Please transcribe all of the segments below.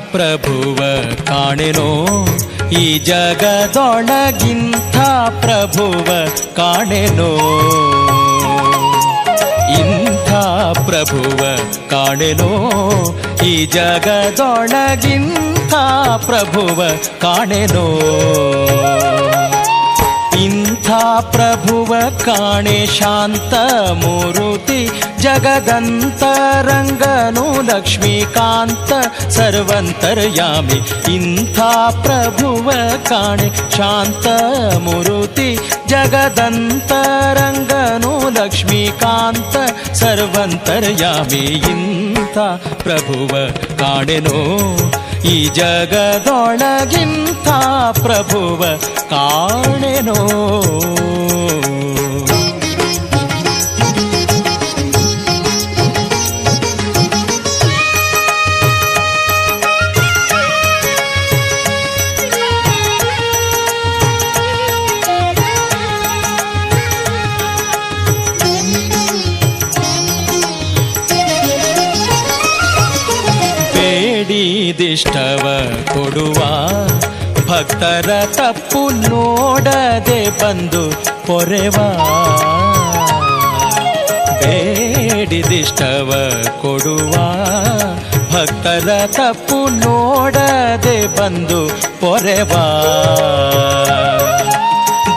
ಪ್ರಭುವ ಕಾಣೆನೋ? ಈ ಜಗದೊಳಗಿಂಥ ಪ್ರಭುವ ಕಾಣೆನೋ? ಇಂಥ ಪ್ರಭುವ ಕಾಣೆನೋ? ಈ ಜಗದೊಳಗಿಂಥ ಪ್ರಭುವ ಕಾಣೆನೋ? ಇಂಥ ಪ್ರಭುವ ಕಾಣೆ ಶಾಂತ ಮೂರುತಿ ಲಕ್ಷ್ಮೀಕಾಂತ ಸರ್ವಂತರ್ಯಾಮಿ. ಇಂಥ ಪ್ರಭುವ ಕಾಣೆ ಶಾಂತ ಮೂರುತಿ ಜಗದಂತರಂಗನು ಲಕ್ಷ್ಮೀಕಾಂತ ಸರ್ವಂತರ್ಯಾಮಿ. ಇಂಥ ಪ್ರಭುವ ಕಾಣೆನೋ ಈ ಜಗದೊಳಗಿಂಥ ಪ್ರಭುವ ಕಾಣೆನೋ. ಬೇಡಿದಿಷ್ಟವ ಕೊಡುವ ಭಕ್ತರ ತಪ್ಪು ನೋಡದೆ ಬಂದು ಪೊರೆವ. ಬೇಡಿದಿಷ್ಟವ ಕೊಡುವ ಭಕ್ತರ ತಪ್ಪು ನೋಡದೆ ಬಂದು ಪೊರೆವ.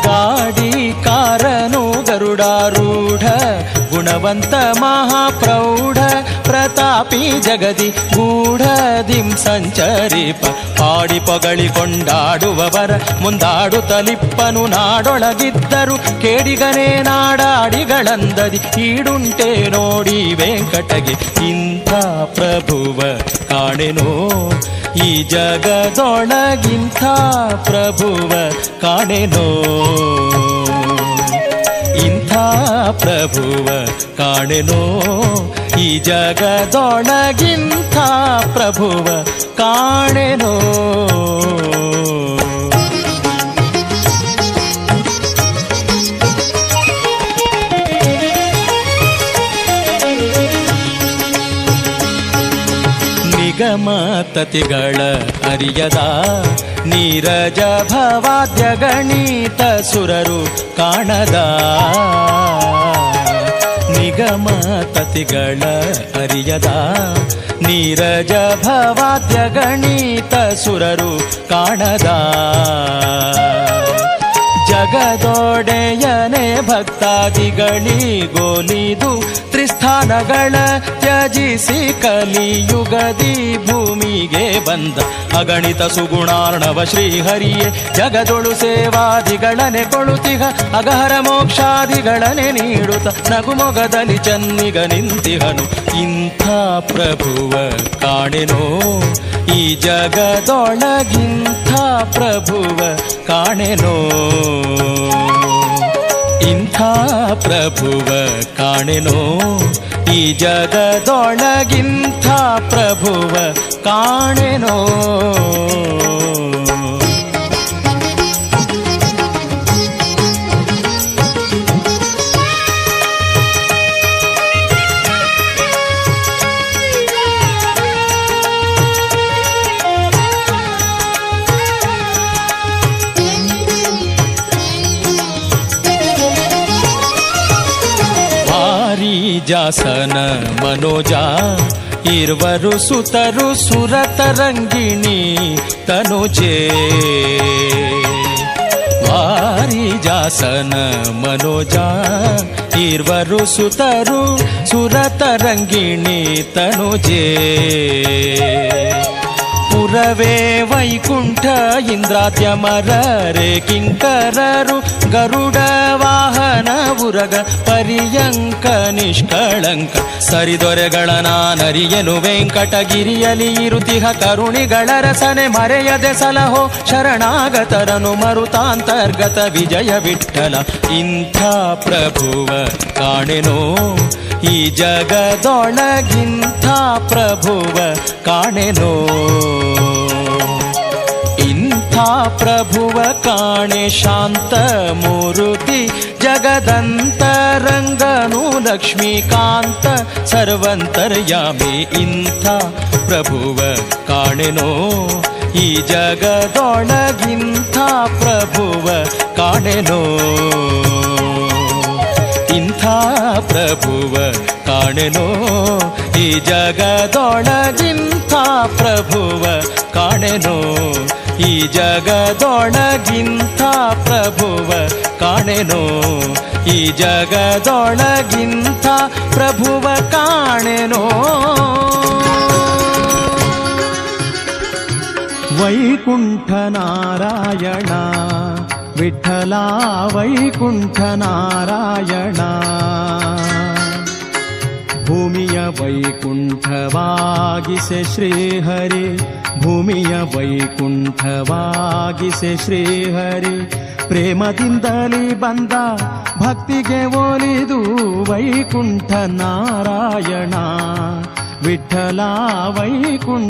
ಗಾಡಿ ಕಾರನು ಗರುಡಾರೂಢ ಗುಣವಂತ ಮಹಾಪ್ರೌಢ ಪ್ರತಾಪಿ ಜಗದಿ ಗೂಢದಿಂ ಸಂಚರಿಪ. ಪಾಡಿ ಪೊಗಳಿ ಕೊಂಡಾಡುವವರ ಮುಂದಾಡುತ್ತಲಿಪ್ಪನು ನಾಡೊಳಗಿದ್ದರು. ಕೇಡಿಗನೇ ನಾಡಾಡಿಗಳಂದದಿ, ಈಡುಂಟೆ ನೋಡಿ ವೆಂಕಟಗೆ, ಇಂಥ ಪ್ರಭುವ ಕಾಣೆನೋ? ಈ ಜಗದೊಳಗಿಂಥ ಪ್ರಭುವ ಕಾಣೆನೋ? ಇಂಥ ಪ್ರಭುವ ಕಾಣೆನೋ? ಈ ಜಗದೊಳಗಿಂಥ ಪ್ರಭುವ ಕಾಣೆನೋ? ನಿಗಮತತಿಗಳ ಅರಿಯದ ನೀರಜ ಭವಾದ್ಯ ಗಣಿತ ಸುರರು ಕಾಣದ. ನಿಗಮತತಿಗಳ ಅರಿಯದ. ನೀರಜ ಭವಾದ್ಯ ಗಣಿತ ಸುರರು ಕಾಣದ. ಜಗದೊಡೆಯನೆ ಭಕ್ತಾದಿಗಳಿಗೋಲಿದು ತ್ರಿಸ್ಥಾನಗಳ ತ್ಯಜಿಸಿ ಕಲಿಯುಗದಿ ಭೂಮಿಗೆ ಬಂದ ಅಗಣಿತ ಸುಗುಣಾರ್ಣವ ಶ್ರೀಹರಿಯೇ, ಜಗದೊಳು ಸೇವಾದಿಗಳನೆ ಕೊಳುತಿಹ, ಅಗಹರ ಮೋಕ್ಷಾದಿಗಳನೆ ನೀಡುತ್ತ ನಗುಮೊಗದಲ್ಲಿ ಚನ್ನಿಗ ನಿಂತಿಹನು. ಇಂಥ ಪ್ರಭುವ ಕಾಣೆನೋ, ಈ ಜಗದೊಳಗಿಂಥ ಪ್ರಭುವ ಕಾಣೆನೋ. ಇಂಥ ಪ್ರಭುವ ಕಾಣೆನೋ? ಈ ಜಗದೊಳಗಿಂಥ ಪ್ರಭುವ ಕಾಣೆನೋ? ಭಾರಿ ಜಾಸನ ಮನೋಜ ಇರುವರು ಸುತರು ಸುರತರಂಗಿಣಿ ತನುಜೆ ಭಾರಿ ಜಾಸನ ಮನೋಜ ಇರುವರು ಸುತರು ಸುರತರಂಗಿಣಿ ತನುಜೆ ಪುರವೇ ವೈಕುಂಠ ಇಂದ್ರಾದ್ಯಮರರೆ ಕಿಂಕರರು ಗರುಡ ವಾಹನ ಉರಗ ಪರ್ಯಂಕ ನಿಷ್ಕಳಂಕ ಸರಿದೊರೆಗಳ ನಾನರಿಯನು ವೆಂಕಟಗಿರಿಯಲಿ ಇರುತಿಹ ಕರುಣಿಗಳ ರಸನೆ ಮರೆಯದೆ ಸಲಹೋ ಶರಣಾಗತರನು ಮರುತಾಂತರ್ಗತ ವಿಜಯ ವಿಠಲ ಇಂಥ ಪ್ರಭುವ ಕಾಣೆನೋ ಈ ಜಗದೊಳಗಿಂಥ ಪ್ರಭುವ ಕಾಣೆನೋ. ಇಂಥ ಪ್ರಭುವ ಕಾಣೆ ಶಾಂತ ಮೂರುತಿ ಜಗದಂತರಂಗನು ಲಕ್ಷ್ಮೀಕಾಂತ ಸರ್ವಂತರ್ಯಾಮಿ ಇಂಥ ಪ್ರಭುವ ಕಾಣೆನೋ ಈ ಜಗದೊಳಗಿಂಥ ಪ್ರಭುವ ಕಾಣೆನೋ. ಇಂಥ ಪ್ರಭುವ ಕಾಣೆನೋ ಈ ಜಗದೊಳಗಿಂಥ ಪ್ರಭುವ ಕಾಣೆನೋ. ಈ ಜಗದೊಳಗಿಂಥ ಪ್ರಭುವ ಕಾಣೆನೋ. ಈ ಜಗದೊಳಗಿಂಥ ಪ್ರಭುವ ಕಾಣೆನೋ. ವೈಕುಂಠ ನಾರಾಯಣ, ವಿಠಲ ವೈಕುಂಠ ನಾರಾಯಣ ಭೂಮಿಯ ವೈಕುಂಠವಾಗಿಸೆ ಶ್ರೀಹರಿ ಭೂಮಿಯ ವೈಕುಂಠವಾಗಿಸೆ ಶ್ರೀಹರಿ ಪ್ರೇಮದಿಂದಲೇ ಬಂದ ಭಕ್ತಿಗೆ ಒಲಿದು ವೈಕುಂಠ ನಾರಾಯಣ ವಿಠಲ ವೈಕುಂಠ